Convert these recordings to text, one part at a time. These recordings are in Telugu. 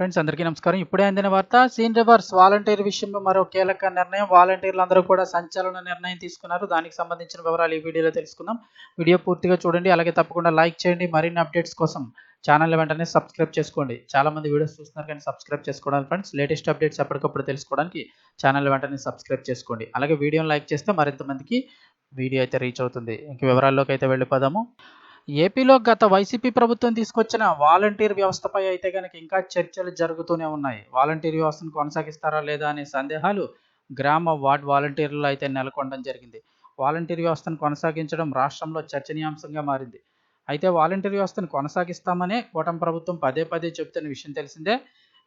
ఫ్రెండ్స్ అందరికీ నమస్కారం. ఇప్పుడే అందిన వార్త సీన్ రివర్స్ వాలంటీర్ విషయంలో మరో కీలక నిర్ణయం. వాలంటీర్లు అందరూ కూడా సంచలన నిర్ణయం తీసుకున్నారు. దానికి సంబంధించిన వివరాలు ఈ వీడియోలో తెలుసుకుందాం. వీడియో పూర్తిగా చూడండి. అలాగే తప్పకుండా లైక్ చేయండి. మరిన్ని అప్డేట్స్ కోసం ఛానల్ వెంటనే సబ్స్క్రైబ్ చేసుకోండి. చాలా మంది వీడియోస్ చూస్తున్నారు కానీ సబ్స్క్రైబ్ చేసుకోవడానికి ఫ్రెండ్స్. లేటెస్ట్ అప్డేట్స్ ఎప్పటికప్పుడు తెలుసుకోవడానికి ఛానల్ వెంటనే సబ్స్క్రైబ్ చేసుకోండి. అలాగే వీడియోని లైక్ చేస్తే మరింత మందికి వీడియో అయితే రీచ్ అవుతుంది. ఇంక వివరాల్లోకి అయితే వెళ్ళిపోదాము. ఏపీలో గత వైసీపీ ప్రభుత్వం తీసుకొచ్చిన వాలంటీర్ వ్యవస్థపై అయితే కనుక ఇంకా చర్చలు జరుగుతూనే ఉన్నాయి. వాలంటీర్ వ్యవస్థను కొనసాగిస్తారా లేదా అనే సందేహాలు గ్రామ వార్డ్ వాలంటీర్లు అయితే నెలకొనడం జరిగింది. వాలంటీర్ వ్యవస్థను కొనసాగించడం రాష్ట్రంలో చర్చనీయాంశంగా మారింది. అయితే వాలంటీర్ వ్యవస్థను కొనసాగిస్తామనే కూటమి ప్రభుత్వం పదే పదే చెబుతున్న విషయం తెలిసిందే.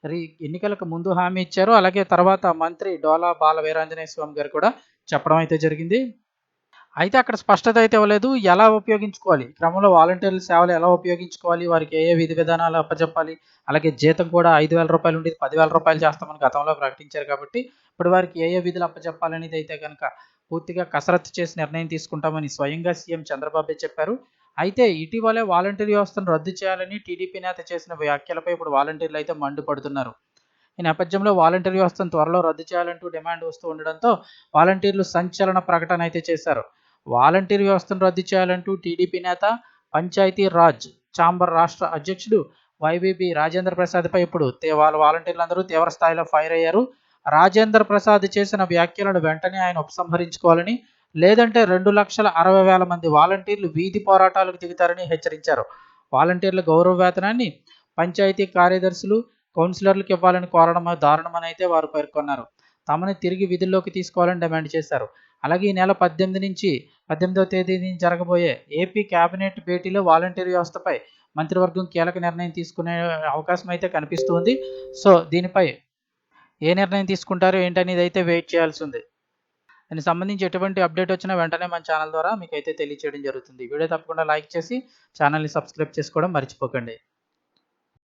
మరి ఎన్నికలకు ముందు హామీ ఇచ్చారు. అలాగే తర్వాత మంత్రి డోలా బాల వీరాంజనేయ స్వామి గారు కూడా చెప్పడం అయితే జరిగింది. అయితే అక్కడ స్పష్టత అయితే ఇవ్వలేదు. ఎలా ఉపయోగించుకోవాలి? క్రమంలో వాలంటీర్ల సేవలు ఎలా ఉపయోగించుకోవాలి? వారికి ఏ ఏ విధి విధానాలు అప్పచెప్పాలి అలాగే జీతం కూడా ఐదు వేల రూపాయలు ఉండేది పదివేల రూపాయలు చేస్తామని గతంలో ప్రకటించారు కాబట్టి ఇప్పుడు వారికి ఏ ఏ విధులు అప్పచెప్పాలనేది అయితే కనుక పూర్తిగా కసరత్తు చేసి నిర్ణయం తీసుకుంటామని స్వయంగా సీఎం చంద్రబాబు చెప్పారు. అయితే ఇటీవలే వాలంటీర్ వ్యవస్థను రద్దు చేయాలని టీడీపీ నేత చేసిన వ్యాఖ్యలపై ఇప్పుడు వాలంటీర్లు అయితే మండిపడుతున్నారు ఈ నేపథ్యంలో వాలంటీర్ వ్యవస్థను త్వరలో రద్దు చేయాలంటూ డిమాండ్ వస్తూ ఉండడంతో వాలంటీర్లు సంచలన ప్రకటన అయితే చేశారు. వాలంటీర్ వ్యవస్థను రద్దు చేయాలంటూ టీడీపీ నేత పంచాయతీ రాజ్ చాంబర్ రాష్ట్ర అధ్యక్షుడు వైబీబీ రాజేంద్ర ప్రసాద్పై ఇప్పుడు వాళ్ళ వాలంటీర్లందరూ తీవ్ర స్థాయిలో ఫైర్ అయ్యారు. రాజేంద్ర ప్రసాద్ చేసిన వ్యాఖ్యలను వెంటనే ఆయన ఉపసంహరించుకోవాలని లేదంటే రెండు లక్షల అరవై వేల మంది వాలంటీర్లు వీధి పోరాటాలకు దిగుతారని హెచ్చరించారు. వాలంటీర్ల గౌరవ వేతనాన్ని పంచాయతీ కార్యదర్శులు కౌన్సిలర్లకు ఇవ్వాలని కోరడం దారుణమని అయితే వారు పేర్కొన్నారు. తమని తిరిగి విధుల్లోకి తీసుకోవాలని డిమాండ్ చేశారు. అలాగే ఈ నెల పద్దెనిమిది నుంచి పద్దెనిమిదవ తేదీ నుంచి జరగబోయే ఏపీ కేబినెట్ భేటీలో వాలంటీర్ వ్యవస్థపై మంత్రివర్గం కీలక నిర్ణయం తీసుకునే అవకాశం అయితే కనిపిస్తుంది. సో దీనిపై ఏ నిర్ణయం తీసుకుంటారో ఏంటనేది అయితే వెయిట్ చేయాల్సి ఉంది దానికి సంబంధించి ఎటువంటి అప్డేట్ వచ్చినా వెంటనే మన ఛానల్ ద్వారా మీకు అయితే తెలియచేయడం జరుగుతుంది. వీడియో తప్పకుండా లైక్ చేసి ఛానల్ని సబ్స్క్రైబ్ చేసుకోవడం మర్చిపోకండి.